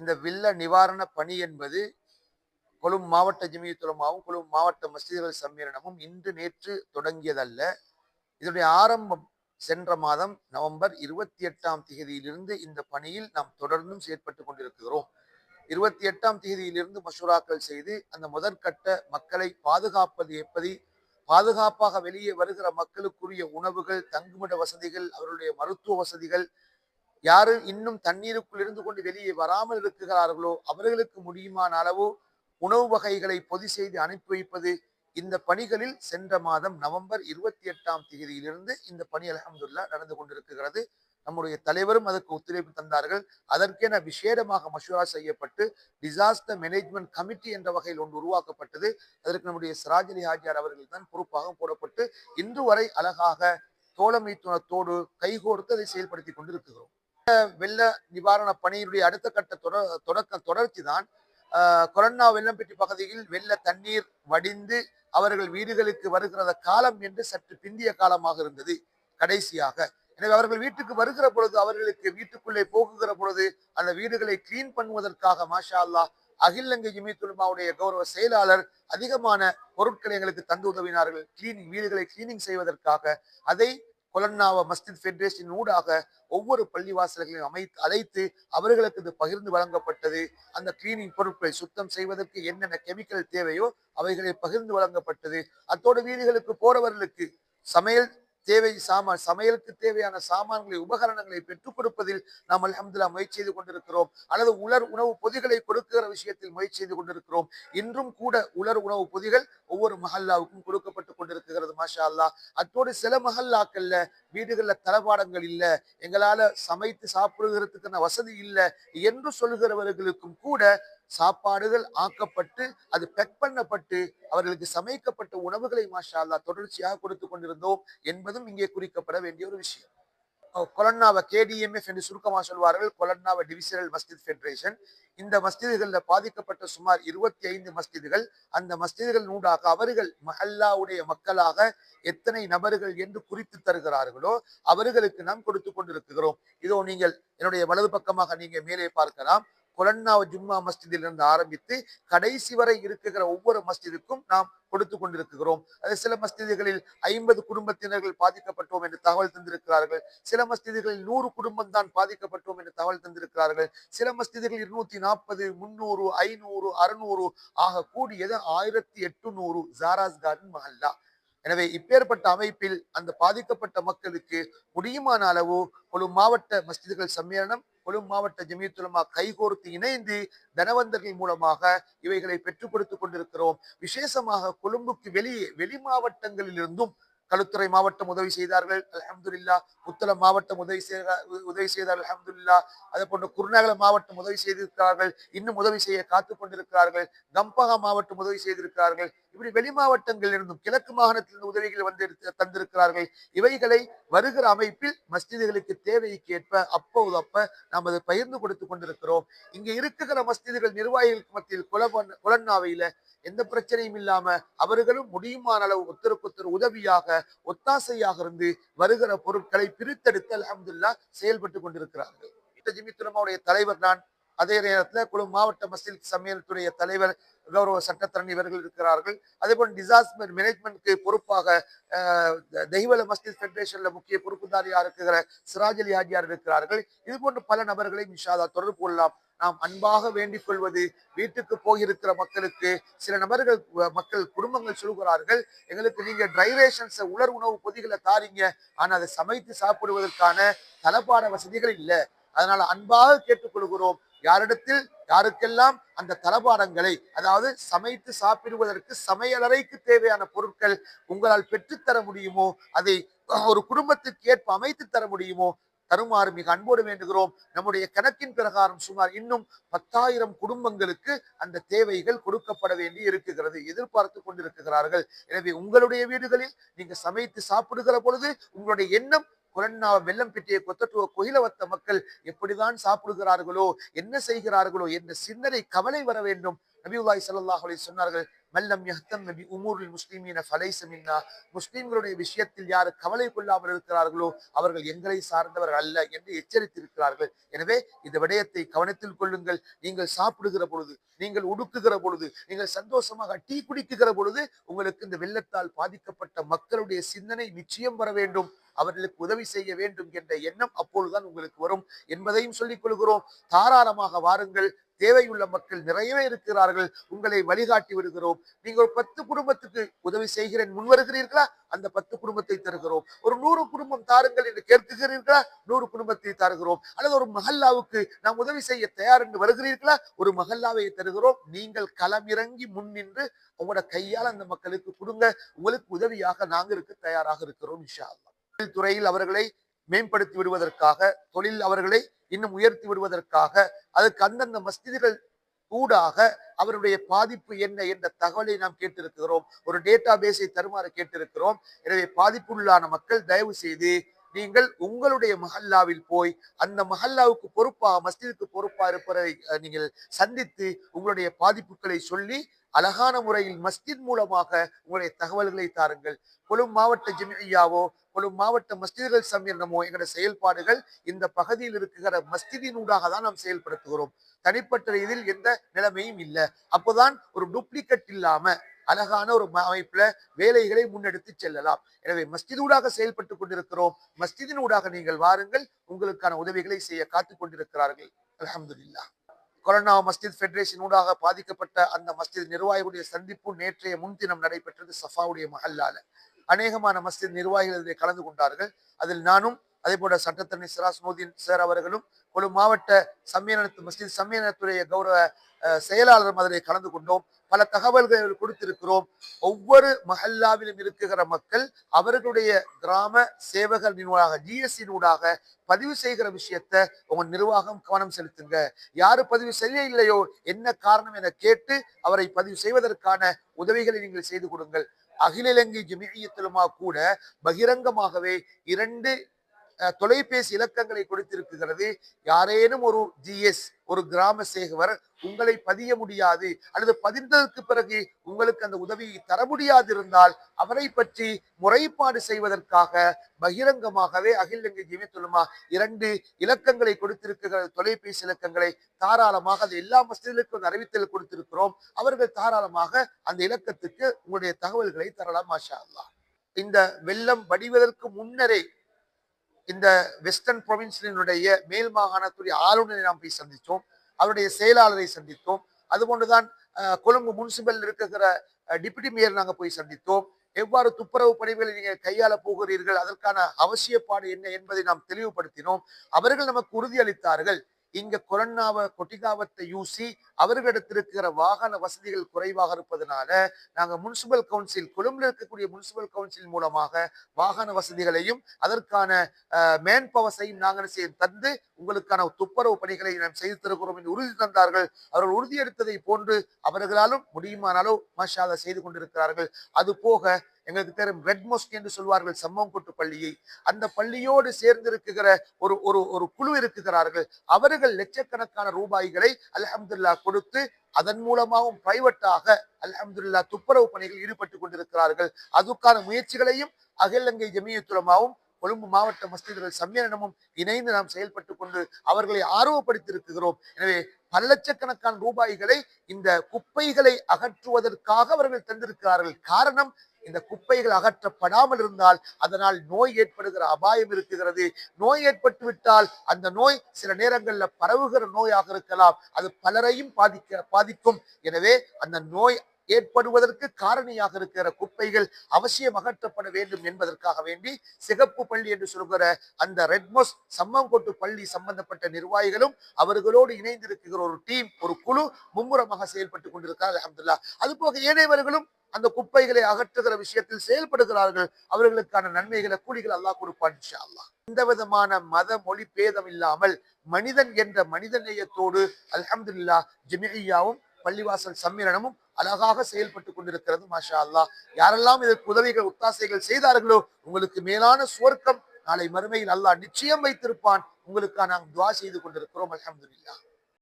இந்த வெள்ள நிவாரண பணி என்பது கொழும்பு மாவட்ட ஜிமியத்துலமாவும் கொழும்பு மாவட்ட மஸ்ஜிதுகள் சம்மேளனமும் இன்று நேற்று தொடங்கியதல்ல. இதனுடைய ஆரம்பம் சென்ற மாதம் நவம்பர் இருபத்தி எட்டாம் தேதியிலிருந்து இந்த பணியில் நாம் தொடர்ந்தும் செயற்பட்டு கொண்டிருக்கிறோம். இருபத்தி எட்டாம் தேதியிலிருந்து மசூராக்கள் செய்து அந்த முதற்கட்ட மக்களை பாதுகாப்பது எப்படி? பாதுகாப்பாக வெளியே வருகிற மக்களுக்குரிய உணவுகள் தங்குமிட வசதிகள் அவருடைய மருத்துவ வசதிகள் யாரு இன்னும் தண்ணீருக்குள் இருந்து கொண்டு வெளியே வராமல் இருக்குகிறார்களோ அவர்களுக்கு முடியுமான அளவு உணவு வகைகளை பொதி செய்து அனுப்பி வைப்பது இந்த பணிகளில் சென்ற மாதம் நவம்பர் இருபத்தி எட்டாம் தேதியிலிருந்து இந்த பணி அலமதுல்லா நடந்து கொண்டிருக்கிறது. நம்முடைய தலைவரும் அதற்கு ஒத்துழைப்பு தந்தார்கள். அதற்கென விசேடமாக மசூரா செய்யப்பட்டு டிசாஸ்டர் மேனேஜ்மெண்ட் கமிட்டி என்ற வகையில் ஒன்று உருவாக்கப்பட்டது. அதற்கு நம்முடைய சிராஜலி ஹாஜியார் அவர்கள் தான் பொறுப்பாக போடப்பட்டு இன்று வரை அழகாக தோழமைத்துணத்தோடு கைகோர்த்து அதை செயல்படுத்தி கொண்டிருக்கிறோம். வெள்ள நிவாரண பணியினுடைய அடுத்த கட்ட தொடர் தொடக்க தொடர்ச்சி தான் கொரோனா வெள்ளம்பெட்டி பகுதியில் வெள்ள தண்ணீர் வடிந்து அவர்கள் வீடுகளுக்கு வருகிற காலம் என்று சற்று பிந்திய காலமாக இருந்தது கடைசியாக. எனவே அவர்கள் வீட்டுக்கு வருகிற பொழுது அவர்களுக்கு வீட்டுக்குள்ளே போகுகிற பொழுது அந்த வீடுகளை கிளீன் பண்ணுவதற்காக மாஷா அல்லாஹ் அகிலங்கை ஜிமித்துல்மாவுடைய கௌரவ செயலாளர் அதிகமான பொருட்களை எங்களுக்கு தந்து உதவினார்கள். கிளீனிங் வீடுகளை கிளீனிங் செய்வதற்காக அதை கொலன்னாவ மஸ்தித் ஃபெடரேஷன் ஊடாக ஒவ்வொரு பள்ளிவாசல்களையும் அமைத்து அழைத்து அவர்களுக்கு இது பகிர்ந்து வழங்கப்பட்டது. அந்த கிளீனிங் பொருட்களை சுத்தம் செய்வதற்கு என்னென்ன கெமிக்கல் தேவையோ அவைகளை பகிர்ந்து வழங்கப்பட்டது. அத்தோடு வீடுகளுக்கு போறவர்களுக்கு சமையல் தேவை சாமான் சமையலுக்கு தேவையான சாமான்களை உபகரணங்களை பெற்றுக் கொடுப்பதில் நாம் அலமதுல்லா முயற்சி செய்து கொண்டிருக்கிறோம். அல்லது உலர் உணவு பொதிகளை கொடுக்கிற விஷயத்தில் முயற்சி செய்து கொண்டிருக்கிறோம். இன்றும் கூட உலர் உணவு பொதிகள் ஒவ்வொரு மஹல்லாவுக்கும் கொடுக்க கொண்டிருக்கிறது மாஷா அல்லா அத்தோடு சில மஹல்லாக்கள்ல வீடுகள்ல தளபாடங்கள் இல்ல எங்களால சமைத்து சாப்பிடுகிறதுக்கான வசதி இல்லை என்று சொல்கிறவர்களுக்கும் கூட சாப்பாடுகள் ஆக்கப்பட்டு அது பெக் பண்ணப்பட்டு அவர்களுக்கு சமைக்கப்பட்ட உணவுகளை மாஷா அல்லா தொடர்ச்சியாக கொடுத்து கொண்டிருந்தோம் என்பதும் இங்கே குறிக்கப்பட வேண்டிய ஒரு விஷயம். கொலன்னாவை கேடிஎம்எஃப் என்று சுருக்கமாக சொல்வார்கள். கொலன்னாவை டிவிஷனல் மஸ்ஜித் ஃபெடரேஷன் இந்த மஸ்ஜிதுகளில் பாதிக்கப்பட்ட சுமார் இருபத்தி ஐந்து மஸ்ஜிதுகள் அந்த மஸ்ஜிதுகள் நூடாக அவர்கள் மஹல்லாவுடைய மக்களாக எத்தனை நபர்கள் என்று குறித்து தருகிறார்களோ அவர்களுக்கு நாம் கொடுத்து கொண்டிருக்கிறோம். இதோ நீங்கள் என்னுடைய வலது பக்கமாக நீங்க மேலே பார்க்கலாம். கொலன்னாவ ஜும்மா மஸ்ஜிதில் இருந்து ஆரம்பித்து கடைசி வரை இருக்குகிற ஒவ்வொரு மஸ்ஜிதுக்கும் நாம் கொடுத்து கொண்டிருக்கிறோம். அது சில மஸ்ஜிதுகளில் ஐம்பது குடும்பத்தினர்கள் பாதிக்கப்பட்டோம் என்று தகவல் தந்திருக்கிறார்கள். சில மஸ்ஜிதுகளில் நூறு குடும்பம் தான் பாதிக்கப்பட்டோம் என்று தகவல் தந்திருக்கிறார்கள். சில மஸ்ஜிதுகளில் இருநூத்தி நாற்பது முன்னூறு ஐநூறு அறுநூறு ஆக கூடியது ஆயிரத்தி எட்டுநூறு ஜாராஸ் கார்டன் மஹல்லா. எனவே இப்பேற்பட்ட அமைப்பில் அந்த பாதிக்கப்பட்ட மக்களுக்கு முடியுமான அளவு ஒரு மாவட்ட மஸ்ஜிதுகள் சம்மேளனம் கொழும்பு மாவட்ட ஜமியத்துலமா கைகோர்த்து இணைந்து தனவந்தர்கள் மூலமாக இவைகளை பெற்றுக் கொடுத்துக் கொண்டிருக்கிறோம். விசேஷமாக கொழும்புக்கு வெளியே வெளி மாவட்டங்களிலிருந்தும் களுத்துறை மாவட்டம் உதவி செய்தார்கள் அலமதுல்லா புத்தளம் மாவட்டம் உதவி செய்த உதவி செய்தார்கள் அலமதுல்லா அதே போன்று குருநகல மாவட்டம் உதவி செய்திருக்கிறார்கள் இன்னும் உதவி செய்ய காத்து கொண்டிருக்கிறார்கள் கம்பகா மாவட்டம் உதவி செய்திருக்கிறார்கள். இப்படி வெளி மாவட்டங்களில் இருந்தும் கிழக்கு மாகாணத்திலிருந்து உதவிகள் வந்து தந்திருக்கிறார்கள். இவைகளை வருகிற அமைப்பில் மஸ்ஜிதுகளுக்கு தேவைக்கு ஏற்ப அப்போது அப்ப நாம் அதை பகிர்ந்து கொடுத்து கொண்டிருக்கிறோம். இங்கே இருக்குகிற மஸ்ஜிதுகள் நிர்வாகிகளுக்கு மத்தியில் குலபன் குலன்னாவையில எந்த பிரச்சனையும் இல்லாம அவர்களும் முடியுமான அளவு ஒருத்தருக்கு உதவியாக ஒத்தாசையாக இருந்து வருகிற பொருட்களை பிரித்தெடுத்து அலமதுல்லா செயல்பட்டு கொண்டிருக்கிறார்கள். ஜிமித்துலமாவுடைய தலைவர் நான் அதே நேரத்தில் குழு மாவட்ட மஸ்தித் சமையல் துறைய தலைவர் கௌரவ சட்டத்தரணி இவர்கள் இருக்கிறார்கள். அதே போல் டிசாஸ்டர் மேனேஜ்மெண்ட்க்கு பொறுப்பாக தெய்வல மஸ்ஜித் ஃபெடரேஷன்ல முக்கிய பொறுப்புதாரியா இருக்கிற சிராஜலி அலி இருக்கிறார்கள். இது போன்ற பல நபர்களை மிஷாதா தொடர்பு கொள்ளலாம். நாம் அன்பாக வேண்டிக் கொள்வது வீட்டுக்கு போயிருக்கிற மக்களுக்கு சில நபர்கள் மக்கள் குடும்பங்கள் சொல்கிறார்கள் எங்களுக்கு நீங்க ட்ரைரேஷன்ஸ் உலர் உணவு பொதிகளை தாரீங்க. ஆனா அதை சமைத்து சாப்பிடுவதற்கான தளபாட வசதிகள் இல்லை. அதனால அன்பாக கேட்டுக்கொள்கிறோம். யாரிடத்தில் யாருக்கெல்லாம் அந்த தளபாடங்களை அதாவது சமைத்து சாப்பிடுவதற்கு சமையலறைக்கு தேவையான பொருட்கள் உங்களால் பெற்றுத்தர முடியுமோ அதை ஒரு குடும்பத்துக்கு ஏற்ப அமைத்து தர முடியுமோ தருமாறு மிக அன்போடு வேண்டுகிறோம். நம்முடைய கணக்கின் பிரகாரம் சுமார் இன்னும் பத்தாயிரம் குடும்பங்களுக்கு அந்த தேவைகள் கொடுக்கப்பட வேண்டி இருக்குகிறது எதிர்பார்த்து கொண்டிருக்கிறார்கள். எனவே உங்களுடைய வீடுகளில் நீங்க சமைத்து சாப்பிடுகிற பொழுது உங்களுடைய எண்ணம் குரண்ணா வெள்ளம் பெற்றிய கொத்தட்டுவ கொயிலவத்த மக்கள் எப்படிதான் சாப்பிடுகிறார்களோ என்ன செய்கிறார்களோ என்ற சிந்தனை கவலை வர வேண்டும். நபிவுல்லாய் சல்லாஹ் அலி சொன்னார்கள் மல்லம் யஹ்தம் நபி உமூரில் முஸ்லிமீன ஃபலைசமின்னா முஸ்லிம்களுடைய விஷயத்தில் யார் கவலை கொள்ளாமல் இருக்கிறார்களோ அவர்கள் எங்களை சார்ந்தவர்கள் அல்ல என்று எச்சரித்திருக்கிறார்கள். எனவே இந்த விடயத்தை கவனத்தில் கொள்ளுங்கள். நீங்கள் சாப்பிடுகிற பொழுது நீங்கள் உடுக்குகிற பொழுது நீங்கள் சந்தோஷமாக டீ குடிக்குகிற பொழுது உங்களுக்கு இந்த வெள்ளத்தால் பாதிக்கப்பட்ட மக்களுடைய சிந்தனை நிச்சயம் வர வேண்டும். அவர்களுக்கு உதவி செய்ய வேண்டும் என்ற எண்ணம் அப்பொழுதுதான் உங்களுக்கு வரும் என்பதையும் சொல்லிக் கொள்கிறோம். தாராளமாக வாருங்கள். தேவையுள்ள மக்கள் நிறையவே இருக்கிறார்கள். உங்களை வழிகாட்டி விடுகிறோம். நீங்க ஒரு பத்து குடும்பத்துக்கு உதவி செய்கிறேன். முன் வருகிறீர்களா? அந்த பத்து குடும்பத்தை தருகிறோம். ஒரு நூறு குடும்பம் தாருங்கள் என்று கேட்குகிறீர்களா? நூறு குடும்பத்தை தருகிறோம். அல்லது ஒரு மஹல்லாவுக்கு நாம் உதவி செய்ய தயார் என்று வருகிறீர்களா? ஒரு மஹல்லாவை தருகிறோம். நீங்கள் களமிறங்கி முன் நின்று உங்களோட கையால் அந்த மக்களுக்கு கொடுங்க. உங்களுக்கு உதவியாக நாங்கள் இருக்க தயாராக இருக்கிறோம் இன்ஷா துறையில் அவர்களை மேம்படுத்தி விடுவதற்காக தொழில் அவர்களை இன்னும் உயர்த்தி விடுவதற்காக அதுக்கு அந்தந்த மஸ்திதிகள் கூடாக அவருடைய பாதிப்பு என்ன என்ற தகவலை நாம் கேட்டிருக்கிறோம். ஒரு டேட்டா பேஸை தருமாறு கேட்டிருக்கிறோம். எனவே பாதிப்புள்ளான மக்கள் தயவு செய்து நீங்கள் உங்களுடைய மஹல்லாவில் போய் அந்த மஹல்லாவுக்கு பொறுப்பாக மஸ்ஜிதுக்கு பொறுப்பாக இருப்பதை நீங்கள் சந்தித்து உங்களுடைய பாதிப்புகளை சொல்லி அழகான முறையில் மஸ்தித் மூலமாக உங்களுடைய தகவல்களை தாருங்கள். கொழும் மாவட்ட ஜிமியாவோ கொழும்பு மாவட்ட மஸ்ஜிதுகள் சம்மேளனமோ எங்களுடைய செயல்பாடுகள் இந்த பகுதியில் இருக்கிற மஸ்ஜிதினூடாக தான் நாம் செயல்படுத்துகிறோம். தனிப்பட்ட இதில் எந்த நிலைமையும் இல்லை. அப்போதான் ஒரு டூப்ளிகேட் இல்லாம அழகான ஒரு அமைப்புல வேலைகளை முன்னெடுத்து செல்லலாம். எனவே மஸ்ஜிதூடாக செயல்பட்டு கொண்டிருக்கிறோம். மஸ்ஜிதினூடாக நீங்கள் வாருங்கள். உங்களுக்கான உதவிகளை செய்ய காத்து கொண்டிருக்கிறார்கள். அல்ஹம்துலில்லாஹ் கொரோனா மஸ்ஜித் ஃபெடரேஷன் ஊடாக பாதிக்கப்பட்ட அந்த மஸ்ஜித் நிர்வாகிகளுடைய சந்திப்பு நேற்றைய முன்தினம் நடைபெற்றது சஃபாவுடைய மஹல்லால. அநேகமான மஸ்ஜித் நிர்வாகிகள் இதில் கலந்து கொண்டார்கள். அதில் நானும் அதே போல சட்டத்தரணி சிராஸ்மோதீன் சார் அவர்களும் கொழு மாவட்ட சம்மேளனத்து மஸ்ஜித் சம்மேளனத்துடைய கௌரவ செயலாளரும் அதில் கலந்து கொண்டோம். பல தகவல்கள் கொடுத்திருக்கிறோம். ஒவ்வொரு மஹல்லாவிலும் இருக்கிற மக்கள் அவர்களுடைய கிராம சேவகர் ஊடாக ஜிஎஸ்சி பதிவு செய்கிற விஷயத்த உங்க நிர்வாகம் கவனம் செலுத்துங்க. யாரு பதிவு செய்யலையோ என்ன காரணம் என கேட்டு அவரை பதிவு செய்வதற்கான உதவிகளை நீங்கள் செய்து கொடுங்கள். அகில இலங்கை ஜமியத்துலமா கூட பகிரங்கமாகவே இரண்டு தொலைபேசி இலக்கங்களை கொடுத்திருக்கிறது. யாரேனும் ஒரு ஜிஎஸ் ஒரு கிராம சேகவர் உங்களை பதிய முடியாது. அல்லது பதிந்ததற்கு பிறகு உங்களுக்கு அந்த உதவியை தர முடியாது இருந்தால் அவரை பற்றி முறைப்பாடு செய்வதற்காக பகிரங்கமாகவே அகில இலங்கை ஜிமித்துலமா இரண்டு இலக்கங்களை கொடுத்திருக்கிற தொலைபேசி இலக்கங்களை தாராளமாக அது எல்லா மசிதர்களுக்கும் அறிவித்தல் கொடுத்திருக்கிறோம். அவர்கள் தாராளமாக அந்த இலக்கத்துக்கு உங்களுடைய தகவல்களை தரலாம் மாஷா அல்லா இந்த வெள்ளம் வடிவதற்கு முன்னரே இந்த வெஸ்டர்ன் ப்ரொவின்ஸினுடைய மேல் மாகாணத்துடைய ஆளுநரை நாம் போய் சந்தித்தோம். அவருடைய செயலாளரை சந்தித்தோம். அதுபோன்றுதான் கொழும்பு முனிசிபல் இருக்கிற டிப்யூட்டி மேயர் நாங்கள் போய் சந்தித்தோம். எவ்வாறு துப்புரவு பணிகளை நீங்கள் கையாள போகிறீர்கள் அதற்கான அவசியப்பாடு என்ன என்பதை நாம் தெளிவுபடுத்தினோம். அவர்கள் நமக்கு உறுதியளித்தார்கள். இங்க கொரோனாவை கொட்டிகாவத்தை யூசி அவர்களிடத்தில் இருக்கிற வாகன வசதிகள் குறைவாக இருப்பதனால நாங்க முனிசிபல் கவுன்சில் கொழும்புல இருக்கக்கூடிய முனிசிபல் கவுன்சில் மூலமாக வாகன வசதிகளையும் அதற்கான மேன் பவர்ஸையும் நாங்கள் செய்து தந்து உங்களுக்கான துப்புரவு பணிகளை நாம் செய்து தருகிறோம் என்று உறுதி தந்தார்கள். அவர்கள் உறுதியெடுத்ததை போன்று அவர்களாலும் முடியுமானாலோ மஷாத செய்து கொண்டிருக்கிறார்கள். அது போக எங்களுக்கு தெரியும் ரெட் மோஸ்க் என்று சொல்வார்கள் சம்மங்கொட்டு பள்ளியை. அந்த பள்ளியோடு சேர்ந்திருக்கிற ஒரு ஒரு ஒரு குழு இருக்குகிறார்கள். அவர்கள் லட்சக்கணக்கான ரூபாய்களை அல்ஹம்துல்லா கொடுத்து அதன் மூலமாகவும் பிரைவேட்டாக அல்ஹம்துல்லா துப்புரவு பணிகள் ஈடுபட்டு கொண்டிருக்கிறார்கள். அதுக்கான முயற்சிகளையும் அகிலங்கை ஜமியத்துலமாவும் கொழும்பு மாவட்ட மஸ்ஜிதுகள் சம்மேளனமும் இணைந்து நாம் செயல்பட்டு கொண்டு அவர்களை ஆர்வப்படுத்தியிருக்கிறோம். எனவே பல லட்சக்கணக்கான ரூபாய்களை இந்த குப்பைகளை அகற்றுவதற்காக அவர்கள் தந்திருக்கிறார்கள். காரணம் இந்த குப்பைகள் அகற்றப்படாமல் இருந்தால் அதனால் நோய் ஏற்படுகிற அபாயம் இருக்கிறது. நோய் ஏற்பட்டு விட்டால் அந்த நோய் சில நேரங்களில் பரவுகிற நோயாக இருக்கலாம். அது பலரையும் பாதிக்க பாதிக்கும். எனவே அந்த நோய் ஏற்படுவதற்கு காரணியாக இருக்கிற குப்பைகள் அவசியம் அகற்றப்பட வேண்டும் என்பதற்காக வேண்டி சிகப்பு பள்ளி என்று சொல்கிற அந்த ரெட்மோஸ் சம்மங்கோட்டு பள்ளி சம்பந்தப்பட்ட நிர்வாகிகளும் அவர்களோடு இணைந்திருக்கிற ஒரு டீம் ஒரு குழு மும்முரமாக செயல்பட்டு கொண்டிருக்கிறார் அஹமதுல்லா அது போக ஏனையவர்களும் அந்த குப்பைகளை அகற்றுகிற விஷயத்தில் செயல்படுகிறார்கள். அவர்களுக்கான நன்மைகளை கூலிகள் அல்லாஹ் கொடுப்பான் அல்லாஹ் எந்த விதமான மத மொழி பேதம் இல்லாமல் மனிதன் என்ற மனித நேயத்தோடு அல்ஹம்துலில்லா ஜெமியாவும் பள்ளிவாசல் சம்மேளனமும் அழகாக செயல்பட்டு கொண்டிருக்கிறது மாஷா அல்லா யாரெல்லாம் இதற்கு உதவிகள் ஒத்தாசைகள் செய்தார்களோ உங்களுக்கு மேலான சுவர்க்கம் நாளை மறுமையில் அல்லாஹ் நிச்சயம் வைத்திருப்பான். உங்களுக்காக நாம் துவா செய்து கொண்டிருக்கிறோம் அலமதுல்லா